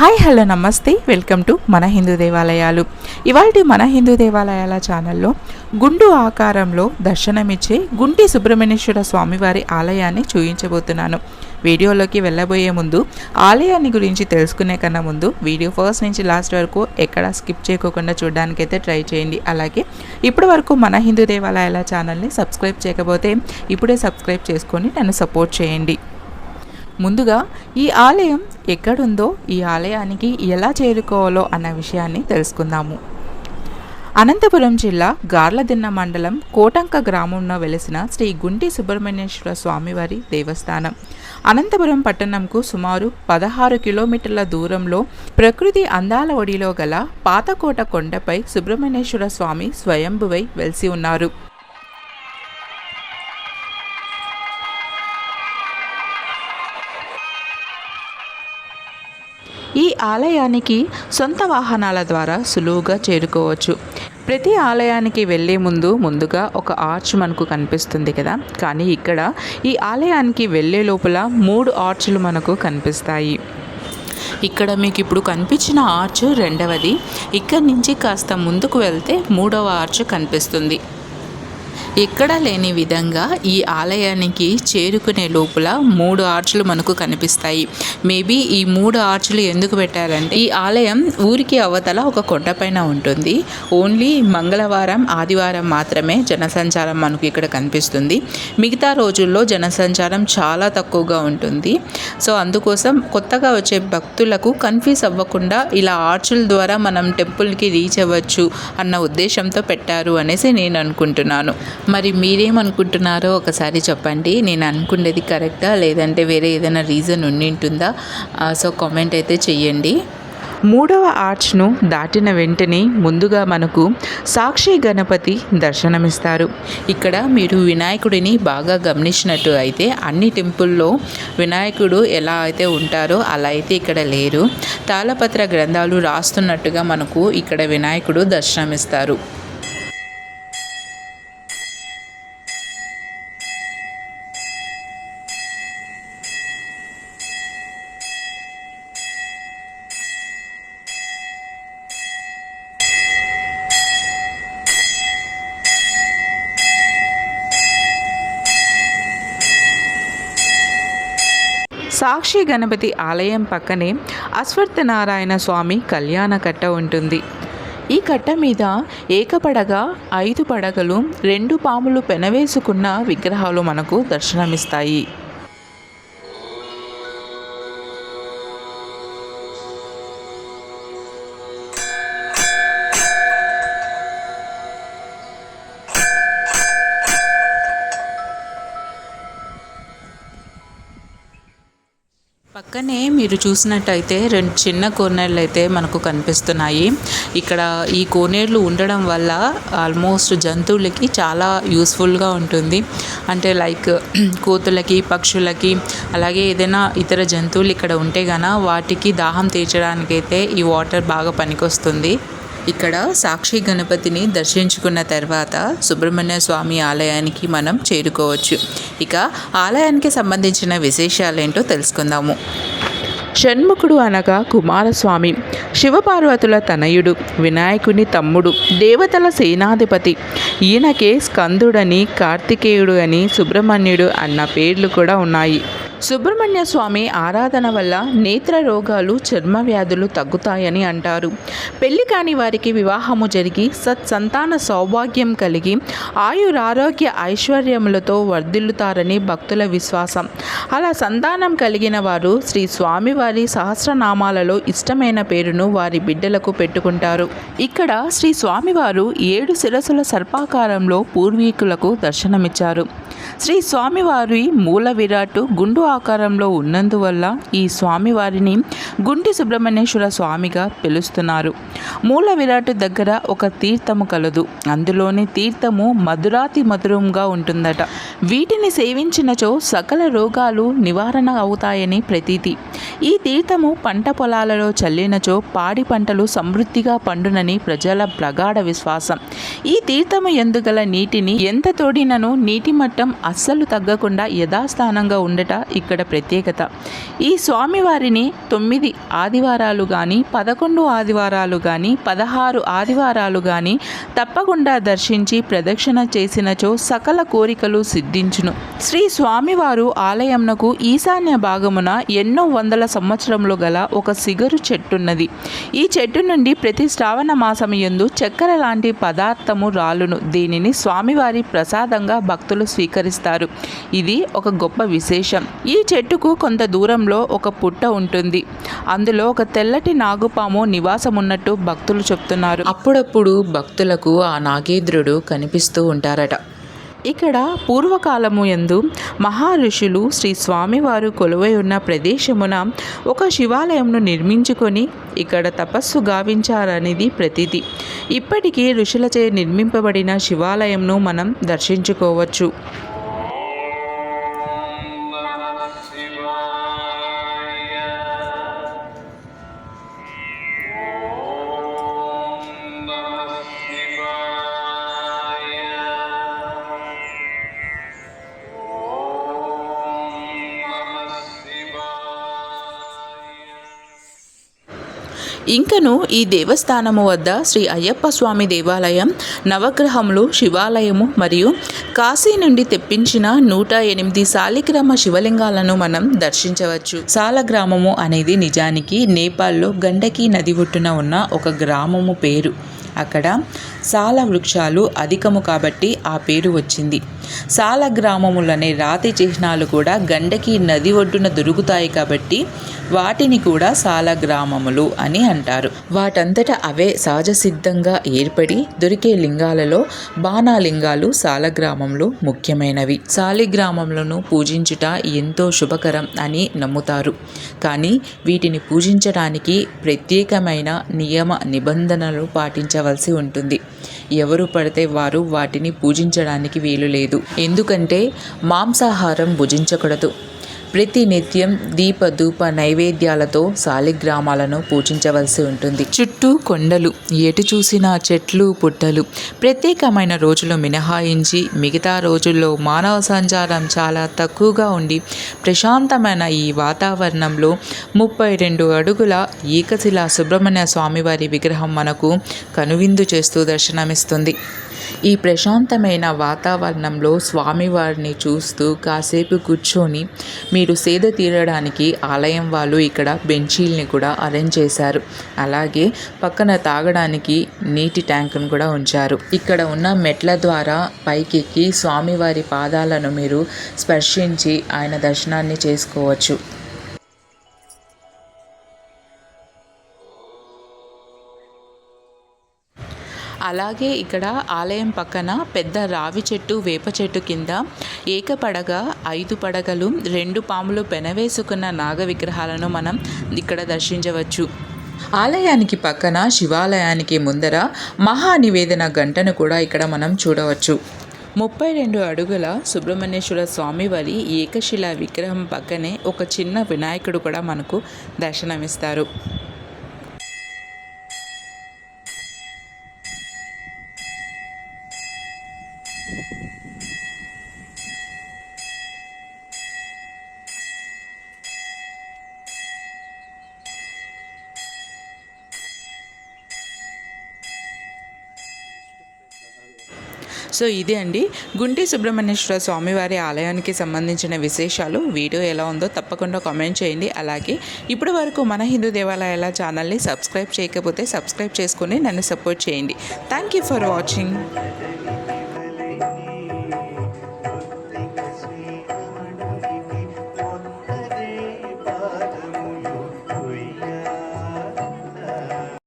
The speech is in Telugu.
హాయ్ హలో నమస్తే. వెల్కమ్ టు మన హిందూ దేవాలయాలు. ఇవాళ మన హిందూ దేవాలయాల ఛానల్లో గుండు ఆకారంలో దర్శనమిచ్చే గుంటి సుబ్రహ్మణ్యేశ్వర స్వామివారి ఆలయాన్ని చూపించబోతున్నాను. వీడియోలోకి వెళ్ళబోయే ముందు ఆలయాన్ని గురించి తెలుసుకునే కన్నా ముందు వీడియో ఫస్ట్ నుంచి లాస్ట్ వరకు ఎక్కడ స్కిప్ చేయకోకుండా చూడడానికైతే ట్రై చేయండి. అలాగే ఇప్పటి వరకు మన హిందూ దేవాలయాల ఛానల్ని సబ్స్క్రైబ్ చేయకపోతే ఇప్పుడే సబ్స్క్రైబ్ చేసుకొని నన్ను సపోర్ట్ చేయండి. ముందుగా ఈ ఆలయం ఎక్కడుందో ఈ ఆలయానికి ఎలా చేరుకోవాలో అన్న విషయాన్ని తెలుసుకుందాము. అనంతపురం జిల్లా గార్లదిన్న మండలం కోటంక గ్రామంలో వెలిసిన శ్రీ గుంటి సుబ్రహ్మణ్యేశ్వర స్వామివారి దేవస్థానం. అనంతపురం పట్టణంకు సుమారు పదహారు కిలోమీటర్ల దూరంలో ప్రకృతి అందాల ఒడిలో గల పాతకోట కొండపై సుబ్రహ్మణ్యేశ్వర స్వామి స్వయంభువై వెలిసి ఉన్నారు. ఆలయానికి సొంత వాహనాల ద్వారా సులువుగా చేరుకోవచ్చు. ప్రతి ఆలయానికి వెళ్ళే ముందు ముందుగా ఒక ఆర్చ్ మనకు కనిపిస్తుంది కదా. కానీ ఇక్కడ ఈ ఆలయానికి వెళ్ళే లోపల మూడు ఆర్చ్లు మనకు కనిపిస్తాయి. ఇక్కడ మీకు ఇప్పుడు కనిపించిన ఆర్చ్ రెండవది. ఇక్కడి నుంచి కాస్త ముందుకు వెళ్తే మూడవ ఆర్చ్ కనిపిస్తుంది. ఎక్కడా లేని విధంగా ఈ ఆలయానికి చేరుకునే లోపల మూడు ఆర్చులు మనకు కనిపిస్తాయి. మేబీ ఈ మూడు ఆర్చులు ఎందుకు పెట్టారంటే ఈ ఆలయం ఊరికి అవతల ఒక కొండపైన ఉంటుంది. ఓన్లీ మంగళవారం ఆదివారం మాత్రమే జనసంచారం మనకు ఇక్కడ కనిపిస్తుంది. మిగతా రోజుల్లో జనసంచారం చాలా తక్కువగా ఉంటుంది. సో అందుకోసం కొత్తగా వచ్చే భక్తులకు కన్ఫ్యూజ్ అవ్వకుండా ఇలా ఆర్చుల ద్వారా మనం టెంపుల్కి రీచ్ అవ్వచ్చు అన్న ఉద్దేశంతో పెట్టారు అనేసి నేను అనుకుంటున్నాను. మరి మీరేమనుకుంటున్నారో ఒకసారి చెప్పండి. నేను అనుకునేది కరెక్టా? లేదంటే వేరే ఏదైనా రీజన్ ఉండింటుందా? సో కామెంట్ అయితే చెయ్యండి. మూడవ ఆర్చ్ను దాటిన వెంటనే ముందుగా మనకు సాక్షి గణపతి దర్శనమిస్తారు. ఇక్కడ మీరు వినాయకుడిని బాగా గమనించినట్టు అయితే అన్ని టెంపుల్లో వినాయకుడు ఎలా అయితే ఉంటారో అలా అయితే ఇక్కడ లేరు. తాళపత్ర గ్రంథాలు రాస్తున్నట్టుగా మనకు ఇక్కడ వినాయకుడు దర్శనమిస్తారు. సాక్షి గణపతి ఆలయం పక్కనే అశ్వత్థనారాయణ స్వామి కళ్యాణ కట్ట ఉంటుంది. ఈ కట్ట మీద ఏకపడగా ఐదు పడగలు రెండు పాములు పెనవేసుకున్న విగ్రహాలు మనకు దర్శనమిస్తాయి. పక్కనే మీరు చూసినట్టయితే రెండు చిన్న కోనేళ్ళు అయితే మనకు కనిపిస్తున్నాయి. ఇక్కడ ఈ కోనేళ్ళు ఉండడం వల్ల ఆల్మోస్ట్ జంతువులకి చాలా యూస్ఫుల్గా ఉంటుంది. అంటే లైక్ కోతులకి పక్షులకి అలాగే ఏదైనా ఇతర జంతువులు ఇక్కడ ఉంటే గన వాటికి దాహం తీర్చడానికైతే ఈ వాటర్ బాగా పనికొస్తుంది. ఇక్కడ సాక్షి గణపతిని దర్శించుకున్న తర్వాత సుబ్రహ్మణ్య స్వామి ఆలయానికి మనం చేరుకోవచ్చు. ఇక ఆలయానికి సంబంధించిన విశేషాలేంటో తెలుసుకుందాము. షణ్ముఖుడు అనగా కుమారస్వామి. శివపార్వతుల తనయుడు వినాయకుని తమ్ముడు దేవతల సేనాధిపతి. ఈయనకే స్కందుడని కార్తికేయుడు అని సుబ్రహ్మణ్యుడు అన్న పేర్లు కూడా ఉన్నాయి. సుబ్రహ్మణ్య స్వామి ఆరాధన వల్ల నేత్ర రోగాలు చర్మ వ్యాధులు తగ్గుతాయని అంటారు. పెళ్ళి కాని వారికి వివాహము జరిగి సత్సంతాన సౌభాగ్యం కలిగి ఆయురారోగ్య ఐశ్వర్యములతో వర్ధిల్లుతారని భక్తుల విశ్వాసం. అలా సంతానం కలిగిన వారు శ్రీ స్వామివారి సహస్రనామాలలో ఇష్టమైన పేరును వారి బిడ్డలకు పెట్టుకుంటారు. ఇక్కడ శ్రీ స్వామివారు ఏడు శిరసుల సర్పాకారంలో పూర్వీకులకు దర్శనమిచ్చారు. శ్రీ స్వామివారి మూల విరాట్ గుండు ఆకారంలో ఉన్నందువల్ల ఈ స్వామివారిని గుండి సుబ్రహ్మణ్యేశ్వర స్వామిగా పిలుస్తున్నారు. మూల విరాట్ దగ్గర ఒక తీర్థము కలదు. అందులోని తీర్థము మధురాతి మధురంగా ఉంటుందట. వీటిని సేవించినచో సకల రోగాలు నివారణ అవుతాయని ప్రతీతి. ఈ తీర్థము పంట పొలాలలో చల్లినచో పాడి పంటలు సమృద్ధిగా పండునని ప్రజల ప్రగాఢ విశ్వాసం. ఈ తీర్థము ఎందుగల నీటిని ఎంత తోడినను నీటి మట్టం అస్సలు తగ్గకుండా యథాస్థానంగా ఉండట ఇక్కడ ప్రత్యేకత. ఈ స్వామివారిని తొమ్మిది ఆదివారాలు కానీ పదకొండు ఆదివారాలు కానీ పదహారు ఆదివారాలు కానీ తప్పకుండా దర్శించి ప్రదక్షిణ చేసినచో సకల కోరికలు సిద్ధించును. శ్రీ స్వామివారు ఆలయంనకు ఈశాన్య భాగమున ఎన్నో వందల సంవత్సరంలో గల ఒక సిగరు చెట్టున్నది. ఈ చెట్టు నుండి ప్రతి శ్రావణ మాసము యందు చక్కెర లాంటి పదార్థము రాలును. దీనిని స్వామివారి ప్రసాదంగా భక్తులు స్వీకరిస్తారు. ఇది ఒక గొప్ప విశేషం. ఈ చెట్టుకు కొంత దూరంలో ఒక పుట్ట ఉంటుంది. అందులో ఒక తెల్లటి నాగుపాము నివాసం ఉన్నట్టు భక్తులు చెప్తున్నారు. అప్పుడప్పుడు భక్తులకు ఆ నాగేంద్రుడు కనిపిస్తూ ఉంటారట. ఇక్కడ పూర్వకాలము యందు మహారుషులు శ్రీ స్వామివారు కొలువై ఉన్న ప్రదేశమున ఒక శివాలయంను నిర్మించుకొని ఇక్కడ తపస్సు గావించారనేది ప్రతిది. ఇప్పటికీ ఋషులచే నిర్మింపబడిన శివాలయంను మనం దర్శించుకోవచ్చు. ఇంకను ఈ దేవస్థానము వద్ద శ్రీ అయ్యప్ప స్వామి దేవాలయం నవగ్రహములు శివాలయము మరియు కాశీ నుండి తెప్పించిన నూట ఎనిమిది సాలిగ్రామ శివలింగాలను మనం దర్శించవచ్చు. సాలగ్రామము అనేది నిజానికి నేపాల్లో గండకీ నది ఒడ్డున ఉన్న ఒక గ్రామము పేరు. అక్కడ సాల వృక్షాలు అధికము కాబట్టి ఆ పేరు వచ్చింది. సాల గ్రామములనే రాతి చిహ్నాలు కూడా గండకి నది ఒడ్డున దొరుకుతాయి కాబట్టి వాటిని కూడా సాల గ్రామములు అని అంటారు. వాటంతట అవే సహజ సిద్ధంగా ఏర్పడి దొరికే లింగాలలో బాణాలింగాలు సాలగ్రామంలో ముఖ్యమైనవి. సాలిగ్రామములను పూజించుట ఎంతో శుభకరం అని నమ్ముతారు. కానీ వీటిని పూజించడానికి ప్రత్యేకమైన నియమ నిబంధనలు పాటించవలసి ఉంటుంది. ఎవరు పడితే వారు వాటిని పూజించడానికి వీలు లేదు. ఎందుకంటే మాంసాహారం భుజించకూడదు. ప్రతి నిత్యం దీప ధూప నైవేద్యాలతో సాలిగ్రామాలను పూజించవలసి ఉంటుంది. చుట్టూ కొండలు ఎటు చూసినా చెట్లు పుట్టలు. ప్రత్యేకమైన రోజులు మినహాయించి మిగతా రోజుల్లో మానవ సంచారం చాలా తక్కువగా ఉండి ప్రశాంతమైన ఈ వాతావరణంలో ముప్పై రెండు అడుగుల ఏకశిలా సుబ్రహ్మణ్య స్వామివారి విగ్రహం మనకు కనువిందు చేస్తూ దర్శనమిస్తుంది. ఈ ప్రశాంతమైన వాతావరణంలో స్వామివారిని చూస్తూ కాసేపు కూర్చొని మీరు సేద తీరడానికి ఆలయం వాళ్ళు ఇక్కడ బెంచీల్ని కూడా అరేంజ్ చేశారు. అలాగే పక్కన తాగడానికి నీటి ట్యాంకును కూడా ఉంచారు. ఇక్కడ ఉన్న మెట్ల ద్వారా పైకెక్కి స్వామివారి పాదాలను మీరు స్పర్శించి ఆయన దర్శనాన్ని చేసుకోవచ్చు. అలాగే ఇక్కడ ఆలయం పక్కన పెద్ద రావి చెట్టు వేప చెట్టు కింద ఏక పడగ ఐదు పడగలు రెండు పాములు పెనవేసుకున్న నాగ విగ్రహాలను మనం ఇక్కడ దర్శించవచ్చు. ఆలయానికి పక్కన శివాలయానికి ముందర మహానివేదన గంటను కూడా ఇక్కడ మనం చూడవచ్చు. ముప్పై రెండు అడుగుల సుబ్రహ్మణ్యేశ్వర స్వామి వారి విగ్రహం పక్కనే ఒక చిన్న వినాయకుడు కూడా మనకు దర్శనమిస్తారు. సో ఇదే అండి. గుంటి సుబ్రహ్మణ్యేశ్వర స్వామివారి ఆలయానికి సంబంధించిన విశేషాలు వీడియో ఎలా ఉందో తప్పకుండా కామెంట్ చేయండి. అలాగే ఇప్పటి వరకు మన హిందూ దేవాలయాల ఛానల్ని సబ్స్క్రైబ్ చేయకపోతే సబ్స్క్రైబ్ చేసుకుని నన్ను సపోర్ట్ చేయండి. Thank you for watching.